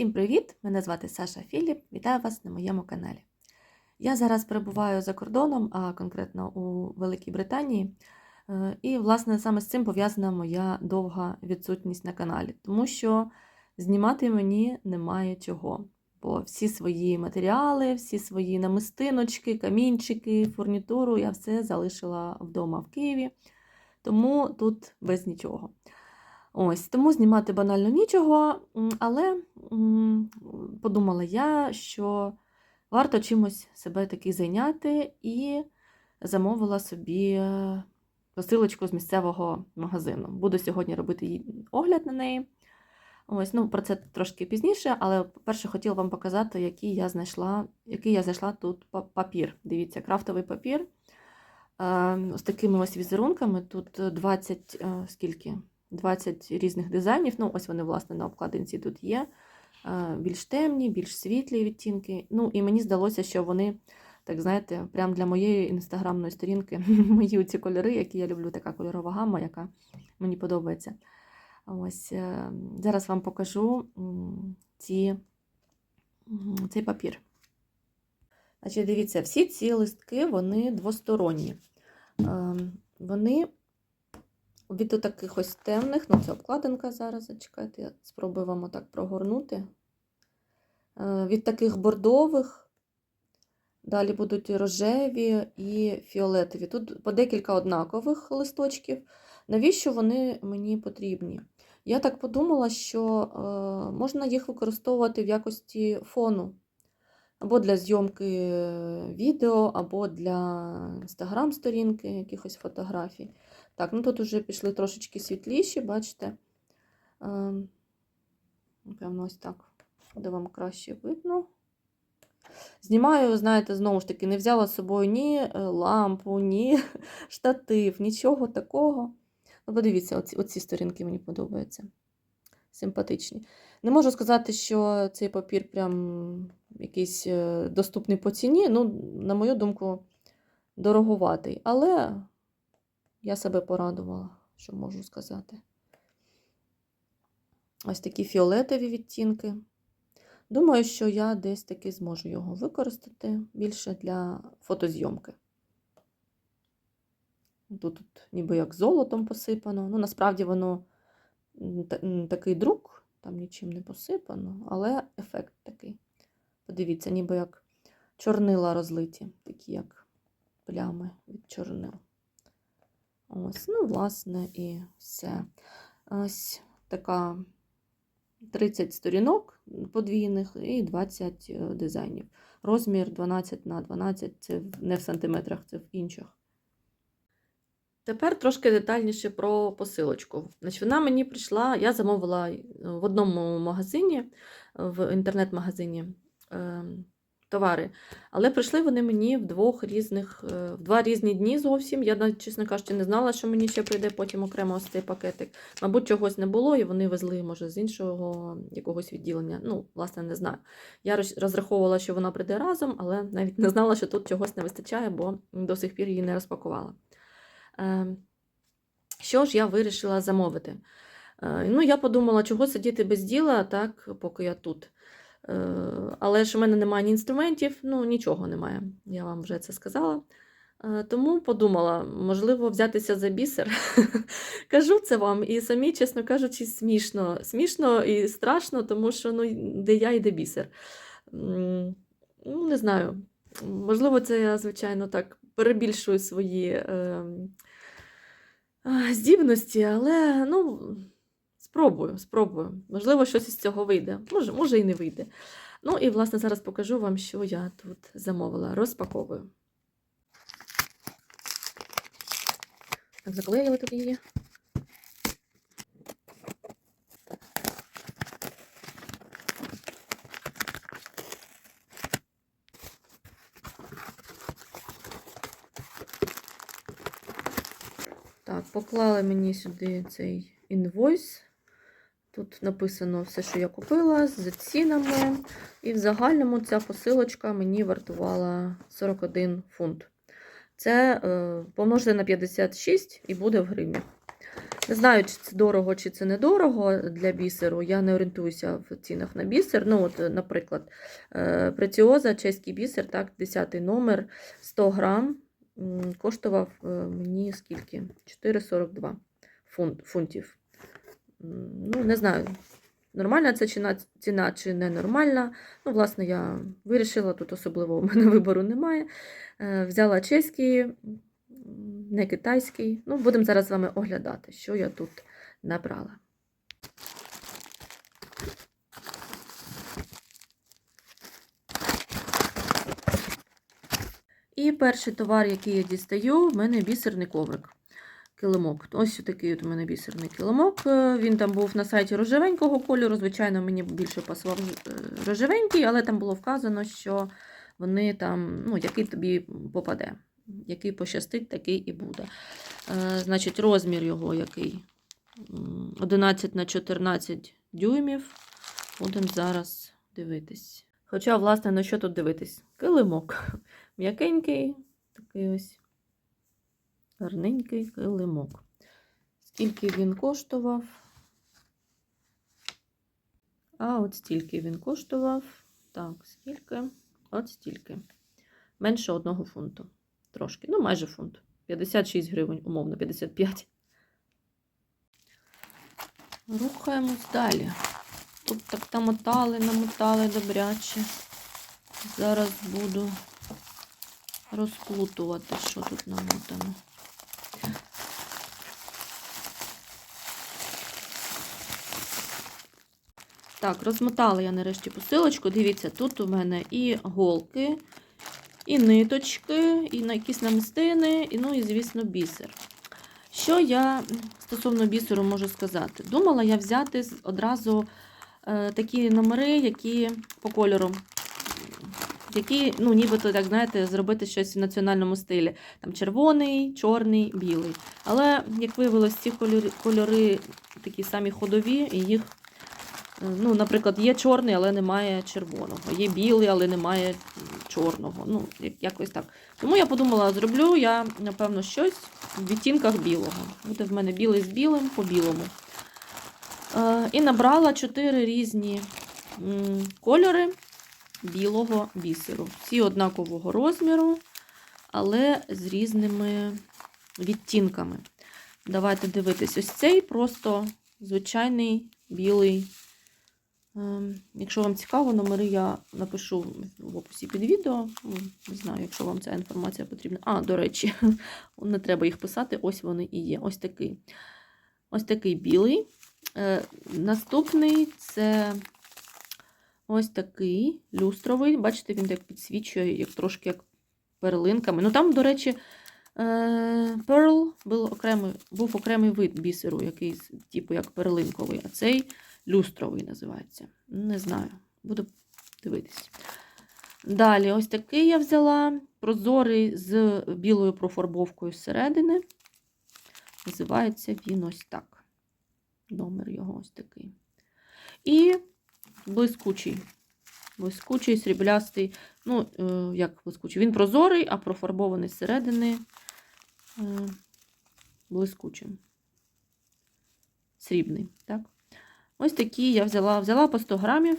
Всім привіт! Мене звати Саша Філіп. Вітаю вас на моєму каналі. Я зараз перебуваю за кордоном, а конкретно у Великій Британії. Е, І, власне, саме з цим пов'язана моя довга відсутність на каналі, тому що знімати мені немає чого. Бо всі свої матеріали, всі свої намистиночки, камінчики, фурнітуру я все залишила вдома в Києві, тому тут без нічого. Ось, тому знімати банально нічого, але подумала я, що варто чимось себе таки зайняти і замовила собі е, посилочку з місцевого магазину. Буду сьогодні робити їй огляд на неї. Ось, ну, про це трошки пізніше, але перше хотіла вам показати, який я знайшла, який я знайшла тут папір. Дивіться, крафтовий папір. Е, з такими ось візерунками. Тут 20, е, скільки? 20 різних дизайнів. Ну, ось вони, власне, на обкладинці тут є. Е, Більш темні, більш світлі відтінки. Ну, і мені здалося, що вони, так знаєте, прямо для моєї інстаграмної сторінки, мої ці кольори, які я люблю, така кольорова гама, яка мені подобається. Ось е, зараз вам покажу ці, цей папір. Значить, дивіться, всі ці листки вони двосторонні. Е, Вони від таких ось темних, ну це обкладинка зараз, зачекайте, я спробую вам отак прогорнути. Е, Від таких бордових, далі будуть рожеві і фіолетові. Тут по декілька однакових листочків. Навіщо вони мені потрібні? Я так подумала, що е, можна їх використовувати в якості фону. Або для зйомки відео, або для інстаграм-сторінки якихось фотографій. Так, ну тут вже пішли трошечки світліші, бачите? Ем, Напевно, ось так. Де вам краще видно. Знімаю, знаєте, знову ж таки, не взяла з собою ні е, лампу, ні штатив, нічого такого. Ну, подивіться, оці, оці сторінки мені подобаються. Симпатичні. Не можу сказати, що цей папір прям якийсь е, доступний по ціні. Ну, на мою думку, дороговатий. Але я себе порадувала, що можу сказати. Ось такі фіолетові відтінки. Думаю, що я десь таки зможу його використати більше для фотозйомки. Тут, тут ніби як золотом посипано. Ну, насправді воно такий друк, там нічим не посипано, але ефект такий. Подивіться, ніби як чорнила розлиті, такі як плями від чорнил. Ось, ну, власне, і все. Ось така 30 сторінок подвійних і 20 е, дизайнів. Розмір 12 на 12 це не в сантиметрах, це в інших. Тепер трошки детальніше про посилочку. Значить, вона мені прийшла, я замовила е, в одному магазині, в інтернет-магазині е, товари, але прийшли вони мені в двох різних, е, в два різні дні зовсім. Я, чесно кажучи, не знала, що мені ще прийде потім окремо ось цей пакетик. Мабуть, чогось не було, і вони везли, може, з іншого якогось відділення. Ну, власне, не знаю. Я розраховувала, що вона прийде разом, але навіть не знала, що тут чогось не вистачає, бо до сих пір її не розпакувала. Е, Що ж я вирішила замовити? Е, Ну, я подумала, чого сидіти без діла, так, поки я тут. Е, Але ж у мене немає ні інструментів, ну нічого немає, я вам вже це сказала. Е, Тому подумала, можливо, взятися за бісер. Кажу це вам, і самі, чесно кажучи, смішно. Смішно і страшно, тому що ну, де я і де бісер. Ну, не знаю. Можливо, це я, звичайно, так перебільшую свої е, здібності, але ну, спробую, спробую. Можливо, щось із цього вийде. Може, може і не вийде. Ну і, власне, зараз покажу вам, що я тут замовила. Розпаковую. Так, заклеїли тут її. Так, поклали мені сюди цей інвойс. Тут написано все, що я купила, з цінами. І в загальному ця посилочка мені вартувала 41 фунт. Це е, помножити на 56 і буде в гривні. Не знаю, чи це дорого, чи це недорого для бісеру. Я не орієнтуюся в цінах на бісер. Ну, от, наприклад, е, преціоза, чеський бісер, так, 10 номер, 100 грам, коштував е, мені скільки? 4,42 фунт, фунтів. Ну, не знаю, нормальна це ціна, ціна чи ненормальна. Ну, власне, я вирішила, тут особливо у мене вибору немає. Е, Взяла чеський, не китайський. Ну, будемо зараз з вами оглядати, що я тут набрала. І перший товар, який я дістаю, в мене бісерний коврик. Килимок. Ось такий от у мене бісерний килимок. Е, Він там був на сайті рожевенького кольору. Звичайно, мені більше пасував е, рожевенький, але там було вказано, що вони там, ну, який тобі попаде. Який пощастить, такий і буде. Е, Значить, розмір його який? 11 на 14 дюймів. Будемо зараз дивитись. Хоча, власне, на що тут дивитись? Килимок. М'якенький, такий ось гарненький килимок. Скільки він коштував? А от стільки він коштував. Так, скільки? От стільки. Менше одного фунту. Трошки. Ну, майже фунт. 56 гривень, умовно, 55. Рухаємось далі. Тут так намотали, намотали добряче. Зараз буду розплутувати, що тут намотано. Так, розмотала я нарешті посилочку. Дивіться, тут у мене і голки, і ниточки, і якісь намистини, і, ну і, звісно, бісер. Що я стосовно бісеру можу сказати? Думала я взяти одразу е, такі номери, які по кольору, які, ну, нібито, так знаєте, зробити щось в національному стилі. Там червоний, чорний, білий. Але, як виявилось, ці кольори, кольори такі самі ходові, і їх, е, ну, наприклад, є чорний, але немає червоного. Є білий, але немає чорного. Ну, якось так. Тому я подумала, зроблю я, напевно, щось в відтінках білого. Буде в мене білий з білим по білому. Е, і набрала чотири різні кольори білого бісеру. Всі однакового розміру, але з різними відтінками. Давайте дивитись. Ось цей просто звичайний білий. Ем, Якщо вам цікаво, номери я напишу в описі під відео. Ну, Не знаю, якщо вам ця інформація потрібна. А, до речі, не треба їх писати, ось вони і є. Ось такий. Ось такий білий. Е, Наступний це ось такий люстровий. Бачите, він так підсвічує, як трошки як перлинками. Ну там, до речі, е, Pearl був окремий, був окремий вид бісеру, який, типу, як перлинковий, а цей люстровий називається. Не знаю, буду дивитись. Далі, ось такий я взяла прозорий з білою профарбовкою зсередини. Називається він ось так. Номер його ось такий. І блискучий. Блискучий, сріблястий. Ну, е, як блискучий. Він прозорий, а профарбований зсередини е, блискучим. Срібний, так? Ось такі я взяла, взяла по 100 грамів,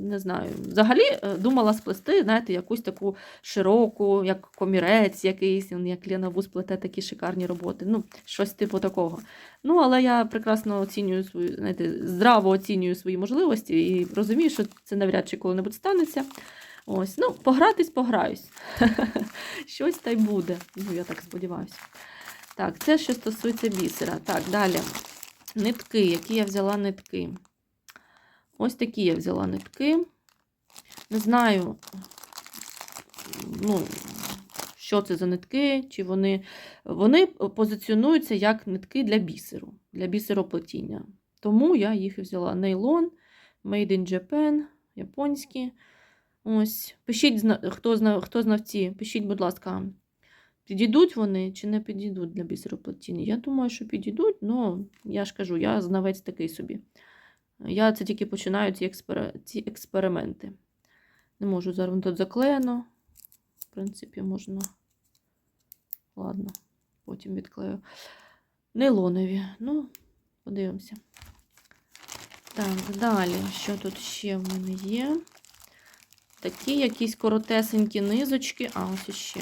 не знаю. Взагалі е, думала сплести, знаєте, якусь таку широку, як комірець якийсь, як Лена Вуз плете такі шикарні роботи. Ну, щось типу такого. Ну, але я прекрасно оцінюю свою, знаєте, здраво оцінюю свої можливості і розумію, що це навряд чи коли-небудь станеться. Ось, ну, погратись, пограюсь. Щось та й буде. Ну, я так сподіваюся. Так, це що стосується бісера. Так, далі. Нитки, які я взяла нитки. Ось такі я взяла нитки. Не знаю, ну, що це за нитки, чи вони. Вони позиціонуються як нитки для бісеру, для бісероплетіння. Тому я їх взяла. Нейлон, Made in Japan, японські. Ось. Пишіть, хто, зна- хто знавці, пишіть, будь ласка, підійдуть вони чи не підійдуть для бісероплетіння. Я думаю, що підійдуть, але я ж кажу, я знавець такий собі. Я це тільки починаю ці, експер... ці експерименти. Не можу зараз тут заклеєно. В принципі, можна. Ладно, потім відклею. Нейлонові. Ну, Подивимося. Так, далі, що тут ще в мене є? Такі якісь коротесенькі низочки. А, ось іще.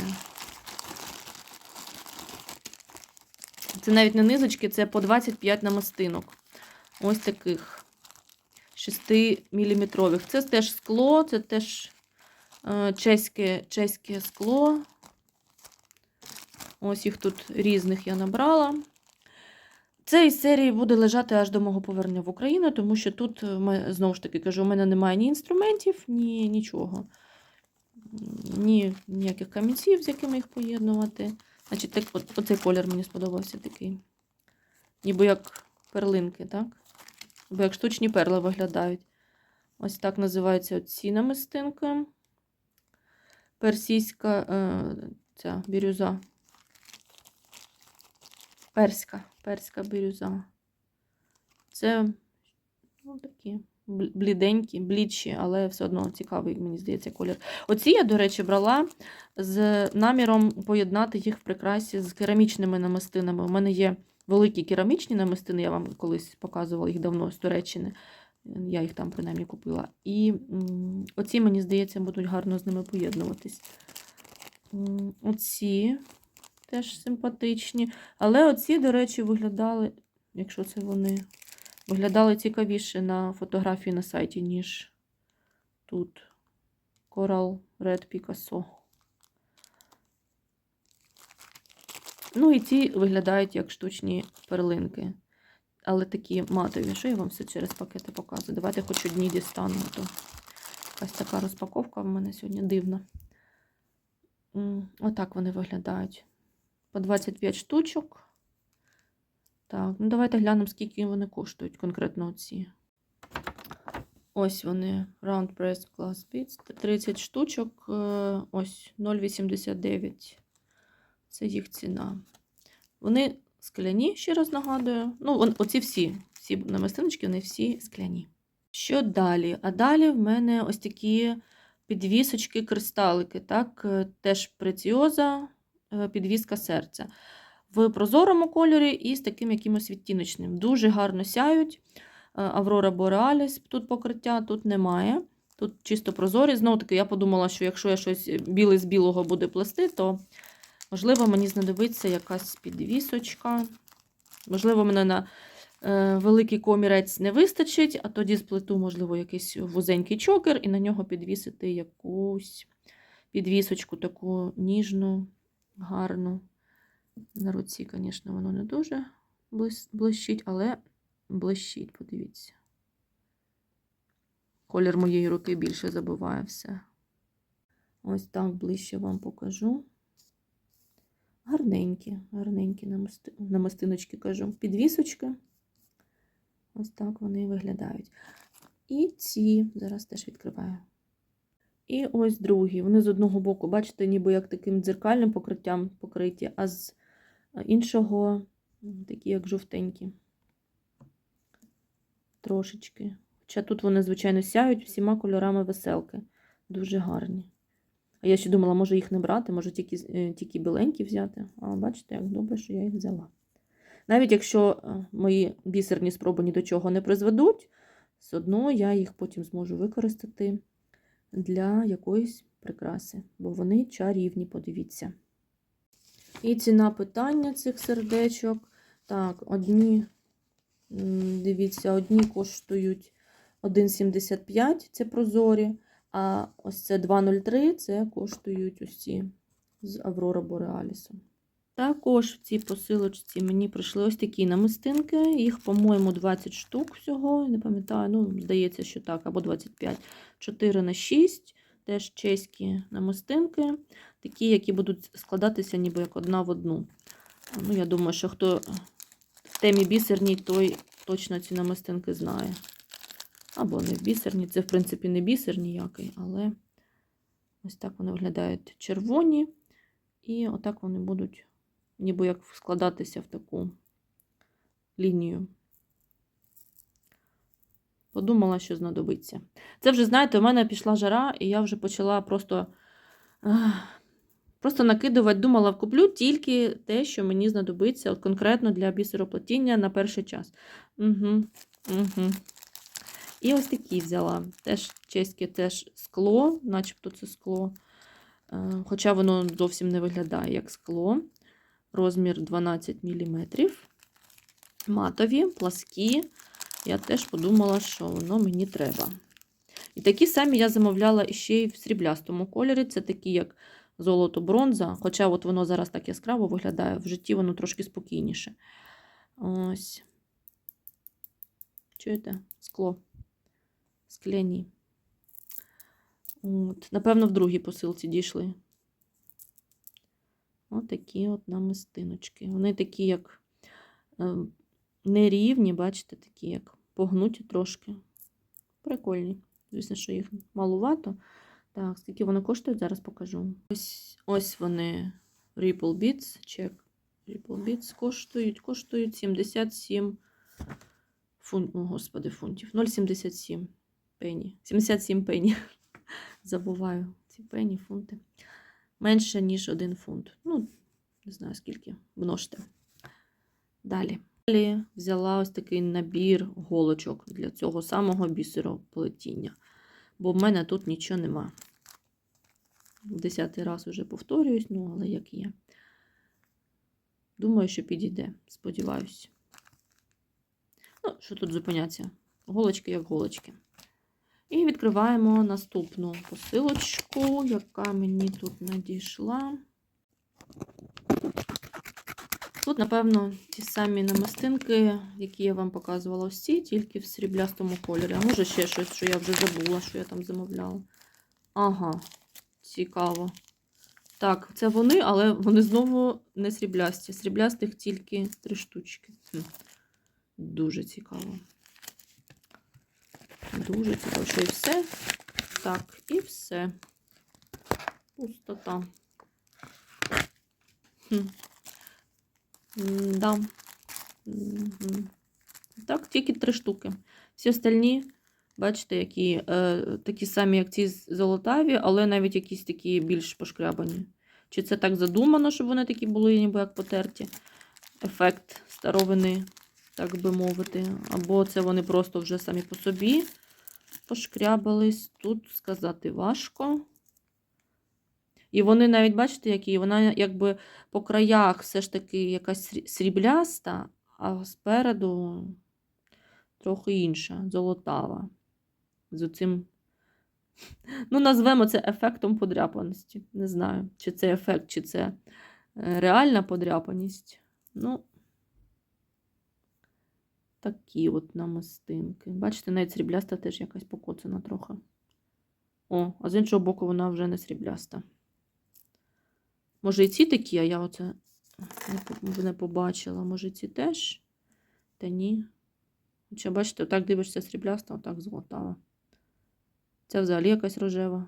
Це навіть не низочки, це по 25 намистинок. Ось таких 6-мм. Це теж скло, це теж е, чеське, чеське скло. Ось їх тут різних я набрала. Це із серії буде лежати аж до мого повернення в Україну, тому що тут, е, знову ж таки, кажу, у мене немає ні інструментів, ні нічого. Ні ніяких камінців, з якими їх поєднувати. Значить, так, от, оцей колір мені сподобався такий. Ніби як перлинки, так? Бо як штучні перли виглядають. Ось так називаються ці намистинки. Персійська е, ця бірюза. Перська, перська бірюза. Це ну, такі бліденькі, блідші, але все одно цікавий, мені здається, колір. Оці я, до речі, брала з наміром поєднати їх в прикрасі з керамічними намистинами. У мене є великі керамічні намистини, я вам колись показувала їх давно з Туреччини. Я їх там принаймні купила. І оці, мені здається, будуть гарно з ними поєднуватись. Оці теж симпатичні. Але оці, до речі, виглядали, якщо це вони, виглядали цікавіше на фотографії на сайті, ніж тут. Coral Red Picasso. Ну і ці виглядають як штучні перлинки. Але такі матові. Що я вам все через пакети показую? Давайте хоч одні дістану. То якась така розпаковка в мене сьогодні дивна. Отак вони виглядають. По 25 штучок. Так, ну давайте глянемо, скільки вони коштують конкретно оці. Ось вони. Round Press Glass Beads. 30 штучок. е, Ось 0,89. Це їх ціна. Вони скляні, ще раз нагадую. Ну, он- оці всі, всі намистиночки, вони всі скляні. Що далі? А далі в мене ось такі підвісочки, кристалики, так? е, Теж преціоза, підвіска серця. В прозорому кольорі і з таким якимось відтіночним. Дуже гарно сяють. Е, Аврора Borealis, тут покриття, тут немає. Тут чисто прозорі. Знову таки, я подумала, що якщо я щось біле з білого буде плести, то можливо мені знадобиться якась підвісочка. Можливо, мене на е, великий комірець не вистачить, а тоді сплету, можливо, якийсь вузенький чокер і на нього підвісити якусь підвісочку таку ніжну, гарну. На руці, звісно, воно не дуже блищить, але блищить, подивіться. Колір моєї руки більше забиває все. Ось так ближче вам покажу. Гарненькі, гарненькі намисти... намистиночки, кажу. Підвісочки. Ось так вони виглядають. І ці, зараз теж відкриваю. І ось другі. Вони з одного боку, бачите, ніби як таким дзеркальним покриттям покриті, а з іншого такі, як жовтенькі. Трошечки. Хоча тут вони, звичайно, сяють всіма кольорами веселки. Дуже гарні. А я ще думала, може їх не брати, може тільки, е, тільки біленькі взяти. А бачите, як добре, що я їх взяла. Навіть якщо е, мої бісерні спроби ні до чого не призведуть, все одно я їх потім зможу використати для якоїсь прикраси, бо вони чарівні, подивіться. І ціна питання цих сердечок. Так, одні, дивіться, одні коштують 1,75, це прозорі, а ось це 2,03, це коштують ці з Аврора Бореалісом. Також в цій посилочці мені прийшли ось такі намистинки. Їх, по-моєму, 20 штук всього. Не пам'ятаю, ну, здається, що так, або 25. 4 на 6. Теж чеські намистинки. Такі, які будуть складатися ніби як одна в одну. Ну, я думаю, що хто в темі бісерній, той точно ці намистинки знає. Або не бісерні. Це, в принципі, не бісер ніякий, але ось так вони виглядають червоні. І отак вони будуть ніби як складатися в таку лінію. Подумала, що знадобиться. Це вже, знаєте, у мене пішла жара, і я вже почала просто Просто накидувати, думала, куплю тільки те, що мені знадобиться от конкретно для бісероплетіння на перший час. Угу, угу. І ось такі взяла. Теж чеське теж скло, начебто це скло. Е, Хоча воно зовсім не виглядає як скло. Розмір 12 мм. Матові, пласкі. Я теж подумала, що воно мені треба. І такі самі я замовляла ще й в сріблястому кольорі. Це такі, як золото-бронза. Хоча от воно зараз так яскраво виглядає, в житті воно трошки спокійніше. Ось. Чуєте? Скло. Скляні. От. Напевно, в другій посилці дійшли. Ось такі от намистиночки. Вони такі, як е, нерівні, бачите, такі, як погнуті трошки. Прикольні. Звісно, що їх малувато. Так, скільки вони коштують, зараз покажу. Ось ось вони Ripple Beats, чек. Ripple Beats коштують, коштують 77 фунт, о, господи, фунтів. 0,77 пені. 77 пені. Забуваю ці пені, фунти. Менше, ніж 1 фунт. Ну, не знаю скільки. Множте. Далі. Далі взяла ось такий набір голочок для цього самого бісероплетіння. Бо в мене тут нічого нема. Десятий раз вже повторююсь, ну, але як є. Думаю, що підійде. Сподіваюсь. Ну, що тут зупинятися? Голочки як голочки. І відкриваємо наступну посилочку, яка мені тут надійшла. Тут, напевно, ті самі намистинки, які я вам показувала ось тільки в сріблястому кольорі. А може ще щось, що я вже забула, що я там замовляла. Ага, цікаво. Так, це вони, але вони знову не сріблясті. Сріблястих тільки три штучки. Хм. Дуже цікаво. Дуже цікаво, що і все. Так, і все. Пустота. Хм. Да. Так, тільки три штуки. Всі остальні, бачите, які е, такі самі, як ці золотаві, але навіть якісь такі більш пошкрябані. Чи це так задумано, щоб вони такі були, ніби як потерті? Ефект старовини, так би мовити. Або це вони просто вже самі по собі пошкрябались. Тут сказати важко. І вони навіть, бачите, які вона якби по краях все ж таки якась срібляста, а спереду трохи інша, золотава. З оцим, ну, назвемо це ефектом подряпаності. Не знаю, чи це ефект, чи це е, реальна подряпаність. Ну, такі от намистинки. Бачите, навіть срібляста теж якась покоцана трохи. О, а з іншого боку, вона вже не срібляста. Може, і ці такі, а я оце не, побачила. Може, ці теж? Та ні. Хоча, бачите, отак дивишся срібляста, отак золотава. Це взагалі якась рожева.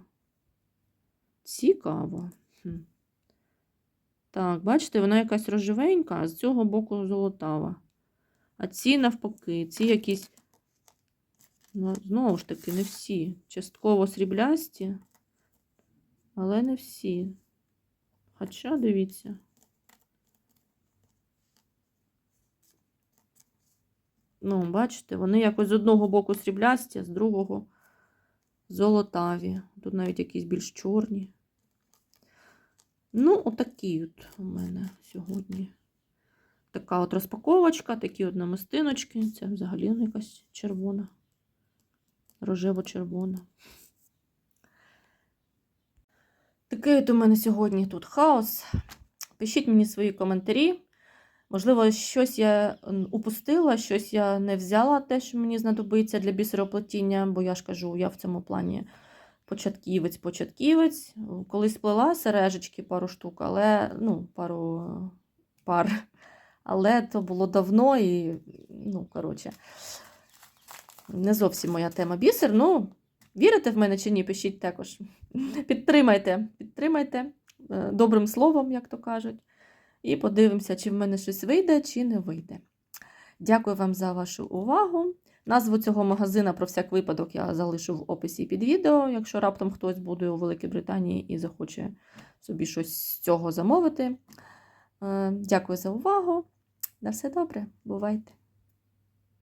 Цікаво. Хм. Так, бачите, вона якась рожевенька, а з цього боку золотава. А ці навпаки, ці якісь, ну, знову ж таки, не всі. Частково сріблясті, але не всі. Хоча, дивіться. Ну, бачите, вони якось з одного боку сріблясті, а з другого золотаві. Тут навіть якісь більш чорні. Ну, отакі от у мене сьогодні. Така от розпаковочка, такі от намистиночки. Це взагалі ну, якась червона, рожево-червона. Такий от у мене сьогодні тут хаос. Пишіть мені свої коментарі. Можливо, щось я упустила, щось я не взяла, те, що мені знадобиться для бісероплетіння, бо я ж кажу, я в цьому плані початківець-початківець. Колись сплела сережечки пару штук, але ну, пару пар. Але то було давно і, ну, коротше, не зовсім моя тема бісер. Ну, вірите в мене чи ні, пишіть також. Підтримайте, підтримайте е, добрим словом, як то кажуть. І подивимося, чи в мене щось вийде, чи не вийде. Дякую вам за вашу увагу. Назву цього магазина про всяк випадок я залишу в описі під відео, якщо раптом хтось буде у Великій Британії і захоче собі щось з цього замовити. Е, Дякую за увагу. На все добре, бувайте!